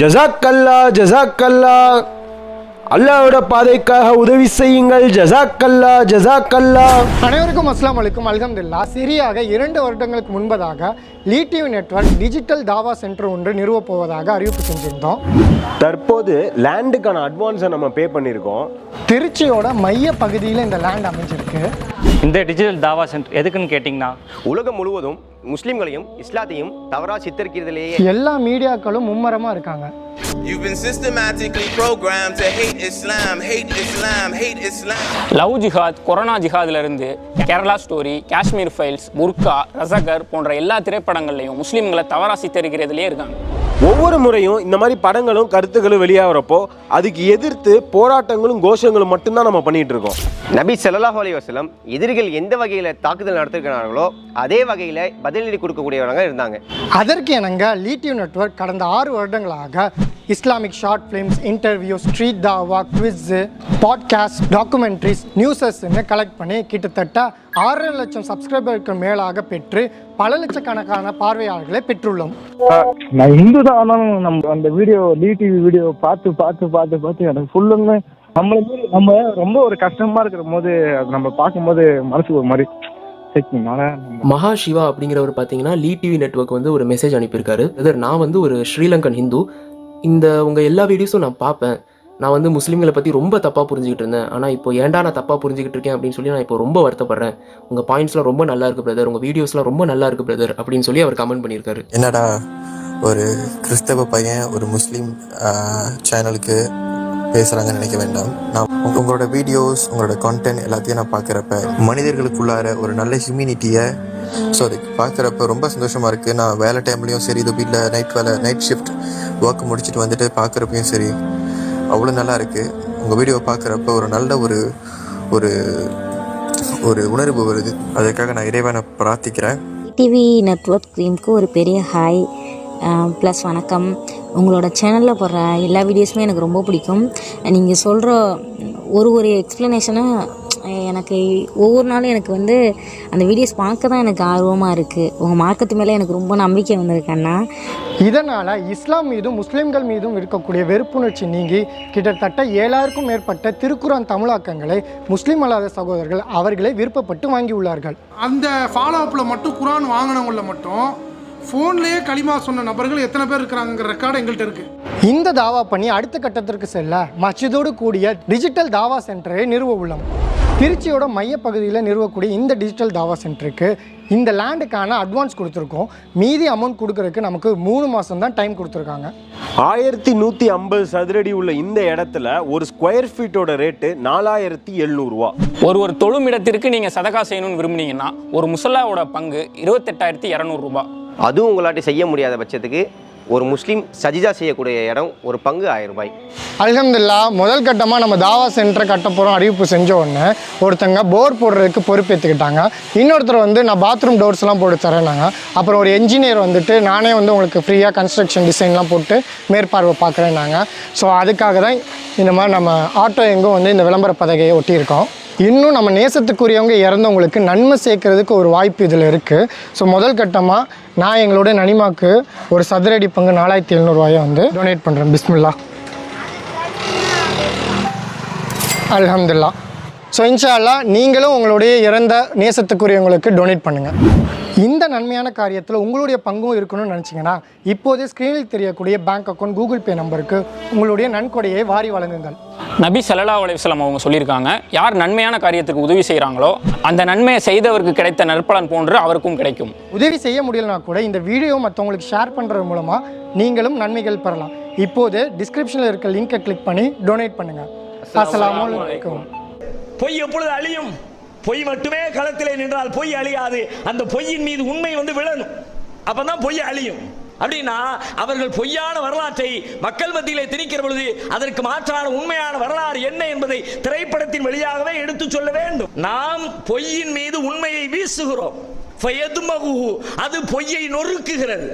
ஜசாக்கல்லா ஜசாக்கல்லா. அல்லாஹ்வோட பாதைக்காக உதவி செய்யுங்கள். ஜசாக்கல்லா ஜசாக்கல்லா. அனைவருக்கும் அஸ்லாம் வலைக்கும் அல்ஹம்துல்லா சரியாக இரண்டு வருடங்களுக்கு முன்பதாக லீ டிவி நெட்வொர்க் டிஜிட்டல் தாவா சென்டர் ஒன்று நிறுவப் போவதாக அறிவிப்பு செஞ்சிருந்தோம். தற்போது லேண்டுக்கான அட்வான்ஸை நம்ம பே பண்ணியிருக்கோம். திருச்சியோட மைய பகுதியில் இந்த லேண்ட் அமைஞ்சிருக்கு. இந்த டிஜிட்டல் தாவா சென்டர் எதுக்குன்னு கேட்டிங்கன்னா உலகம் முழுவதும் முஸ்லிம்களையும் இஸ்லாத்தையும் தவறா சித்தரிக்கிறதுலேயே எல்லா மீடியாக்களும் மும்மரமாக இருக்காங்க You've been systematically programmed to hate Islam, hate Islam, hate Islam. Love jihad corona ஜிஹாத்ல இருந்து கேரளா ஸ்டோரி காஷ்மீர் ஃபைல்ஸ் புர்கா ரசகர் போன்ற எல்லா திரைப்படங்கள்லையும் முஸ்லீம்களை தவறா சித்தரிக்கிறதுலே இருக்காங்க ஒவ்வொரு முறையும் இந்த மாதிரி படங்களும் கருத்துக்களும் வெளியாகிறப்போ அதுக்கு எதிர்த்து போராட்டங்களும் கோஷங்களும் மட்டும்தான் நம்ம பண்ணிட்டு இருக்கோம். நபி ஸல்லல்லாஹு அலைஹி வஸல்லம் எதிரிகள் எந்த வகையில் தாக்குதல் நடத்திருக்கிறார்களோ அதே வகையில் பதிலடி கொடுக்கக்கூடியவங்க இருந்தாங்க. அதற்கு இணங்க லீ டிவி நெட்வொர்க் கடந்த ஆறு வருடங்களாக Islamic short films interview street தாவா குவிஸு பாட்காஸ்ட் டாக்குமெண்ட்ரிஸ் நியூஸஸ்ன்னு கலெக்ட் பண்ணி கிட்டத்தட்ட ஆறரை லட்சம் சப்ஸ்கிரைபருக்கு மேலாக பெற்று பல லட்சக்கணக்கான பார்வையாளர்களை பெற்றுள்ளோம். நான் இந்து தான் ஆனாலும் நம்ம அந்த வீடியோ லீ டிவி வீடியோ பார்த்து பார்த்து பார்த்து பார்த்து எனக்கு ஃபுல்லுமே நம்மள மீறி நம்ம ரொம்ப ஒரு கஷ்டமா இருக்கிற போது அது நம்ம பார்க்கும்போது மனசுக்கு ஒரு மாதிரி மகா சிவா அப்படிங்கிறவர் பார்த்தீங்கன்னா லீ டிவி நெட்வொர்க் வந்து ஒரு மெசேஜ் அனுப்பியிருக்காரு. நான் வந்து ஒரு ஸ்ரீலங்கன் ஹிந்து. இந்த உங்கள் எல்லா வீடியோஸும் நான் பார்ப்பேன். நான் வந்து முஸ்லீம்களை பற்றி ரொம்ப தப்பாக புரிஞ்சுக்கிட்டு இருந்தேன். ஆனால் இப்போ ஏன்டா நான் தப்பாக புரிஞ்சுக்கிட்டு இருக்கேன் அப்படின்னு சொல்லி நான் இப்போ ரொம்ப வருத்தப்படுறேன். உங்கள் பாயிண்ட்ஸ்லாம் ரொம்ப நல்லா இருக்குது பிரதர் உங்கள் வீடியோஸ்லாம் ரொம்ப நல்லா இருக்குது பிரதர் அப்படின்னு சொல்லி அவர் கமெண்ட் பண்ணியிருக்காரு. என்னடா ஒரு கிறிஸ்தவ பையன் ஒரு முஸ்லீம் சேனலுக்கு பேசுகிறாங்கன்னு நினைக்க வேண்டாம். நான் உங்களோட வீடியோஸ் உங்களோட கான்டென்ட் எல்லாத்தையும் நான் பார்க்குறப்ப மனிதர்களுக்குள்ளார ஒரு நல்ல ஹியூமினிட்டியை ஸோ அது பார்க்குறப்ப ரொம்ப சந்தோஷமாக இருக்குது நான் வேலை டைம்லேயும் சரி இது வீட்டில் நைட் வேலை நைட் ஷிஃப்ட் ஒர்க் முடிச்சுட்டு வந்துட்டு பார்க்குறப்பையும் சரி அவ்வளோ நல்லா இருக்குது உங்கள் வீடியோ பார்க்குறப்ப ஒரு நல்ல ஒரு ஒரு ஒரு உணர்வு வருது. அதுக்காக நான் இறைவனை பிரார்த்திக்கிறேன். டிவி நெட்வொர்க் டீமுக்கு ஒரு பெரிய ஹாய் ப்ளஸ் வணக்கம். உங்களோட சேனலில் போடுற எல்லா வீடியோஸுமே எனக்கு ரொம்ப பிடிக்கும். நீங்கள் சொல்கிற ஒரு ஒரு எக்ஸ்ப்ளனேஷனும் எனக்கு ஒவ்வொரு நாளும் எனக்கு வந்து அந்த வீடியோஸ் பார்க்க தான் எனக்கு ஆர்வமாக இருக்குது உங்கள் மார்க்கத்து மேலே எனக்கு ரொம்ப நம்பிக்கை வந்திருக்கேன்னா இதனால் இஸ்லாம் மீதும் முஸ்லிம்கள் மீதும் இருக்கக்கூடிய வெறுப்புணர்ச்சி நீங்கி கிட்டத்தட்ட ஏழாயிரக்கும் மேற்பட்ட திருக்குரான் தமிழாக்கங்களை முஸ்லிம் அல்லாத சகோதரர்கள் அவர்களே விருப்பப்பட்டு வாங்கியுள்ளார்கள். அந்த ஃபாலோ அப்பில் மட்டும் குரான் வாங்கினவங்கள மட்டும் ஃபோன்லேயே களிமா சொன்ன நபர்கள் எத்தனை பேர் இருக்கிறாங்கிற ரெக்கார்டு எங்கள்கிட்ட இருக்குது இந்த தாவா பண்ணி அடுத்த கட்டத்திற்கு செல்ல மஸ்ஜிதோடு கூடிய டிஜிட்டல் தாவா சென்டரை நிறுவ உள்ளோம் திருச்சியோட மையப்பகுதியில் நிறுவக்கூடிய இந்த டிஜிட்டல் தாவா சென்டருக்கு இந்த லேண்டுக்கான அட்வான்ஸ் கொடுத்துருக்கோம். மீதி அமௌண்ட் கொடுக்கறதுக்கு நமக்கு மூணு மாதம் தான் டைம் கொடுத்துருக்காங்க. ஆயிரத்தி நூற்றி ஐம்பது சதுரடி உள்ள இந்த இடத்துல ஒரு ஸ்கொயர் ஃபீட்டோட ரேட்டு நாலாயிரத்தி எழுநூறுவா. ஒரு ஒரு தொழுமிடத்திற்கு நீங்கள் சதகா செய்யணும்னு விரும்புனீங்கன்னா ஒரு முசல்லாவோட பங்கு இருபத்தெட்டாயிரத்தி இரநூறுபா. அதுவும் உங்களாட்டி செய்ய முடியாத பட்சத்துக்கு ஒரு முஸ்லீம் சஜிதா செய்யக்கூடிய இடம் ஒரு பங்கு ஆயிரம் ரூபாய். அல்ஹம்துலில்லா முதல் கட்டமாக நம்ம தாவா சென்டரை கட்ட போகிறோம் அறிவிப்பு செஞ்ச உடனே ஒருத்தங்க போர் போடுறதுக்கு பொறுப்பேற்றுக்கிட்டாங்க இன்னொருத்தர் வந்து நான் பாத்ரூம் டோர்ஸ்லாம் போட்டு தரேன்னாங்க. அப்புறம் ஒரு என்ஜினியர் வந்துட்டு நானே வந்து உங்களுக்கு ஃப்ரீயாக கன்ஸ்ட்ரக்ஷன் டிசைன்லாம் போட்டு மேற்பார்வை பார்க்குறேன்னாங்க. ஸோ அதுக்காக தான் இந்த மாதிரி நம்ம ஆட்டோ எங்கும் வந்து இந்த விளம்பர பதகையை ஒட்டியிருக்கோம். இன்னும் நம்ம நேசத்துக்குரியவங்க இறந்தவங்களுக்கு நன்மை சேர்க்கறதுக்கு ஒரு வாய்ப்பு இதில் இருக்குது ஸோ முதல் கட்டமாக நான் எங்களோட நனிமாக்கு ஒரு சதுரடி பங்கு நாலாயிரத்தி எழுநூறுவாயை வந்து டொனேட் பண்ணுறேன் பிஸ்மில்லா. அல்ஹம்துல்லா. ஸோ இன்ஷால்லா நீங்களும் உங்களுடைய இறந்த நேசத்துக்குரியவங்களுக்கு டொனேட் பண்ணுங்கள் இந்த நன்மையான காரியத்தில் உங்களுடைய பங்கும் இருக்கணும்னு நினச்சிங்கன்னா இப்போதே ஸ்க்ரீனில் தெரியக்கூடிய பேங்க் அக்கௌண்ட் கூகுள் பே நம்பருக்கு உங்களுடைய நன்கொடையை வாரி வழங்குங்கள். நபி ஸல்லல்லாஹு அலைஹி வஸல்லம் அவங்க சொல்லியிருக்காங்க யார் நன்மையான காரியத்துக்கு உதவி செய்கிறாங்களோ அந்த நன்மையை செய்தவருக்கு கிடைத்த நற்பலன் போன்று அவருக்கும் கிடைக்கும். உதவி செய்ய முடியலனா கூட இந்த வீடியோ மற்றவங்களுக்கு ஷேர் பண்ணுறது மூலமாக நீங்களும் நன்மைகள் பெறலாம். இப்போது டிஸ்கிரிப்ஷனில் இருக்க லிங்கை கிளிக் பண்ணி டொனேட் பண்ணுங்கள் அஸ்ஸலாமு அலைக்கும். பொய் எப்பொழுது அழியும்? பொய் மட்டுமே களத்திலே நின்றால் பொய் அழியாது. அந்த பொய்யின் மீது உண்மை வந்து விழணும். அப்பதான் பொய் அழியும். அப்படின்னா அவர்கள் பொய்யான வரலாற்றை மக்கள் மத்தியிலே திணிக்கிற பொழுது அதற்கு மாற்றான உண்மையான வரலாறு என்ன என்பதை திரைப்படத்தின் வழியாகவே எடுத்து சொல்ல வேண்டும். நாம் பொய்யின் மீது உண்மையை வீசுகிறோம். அது பொய்யை நொறுக்குகிறது.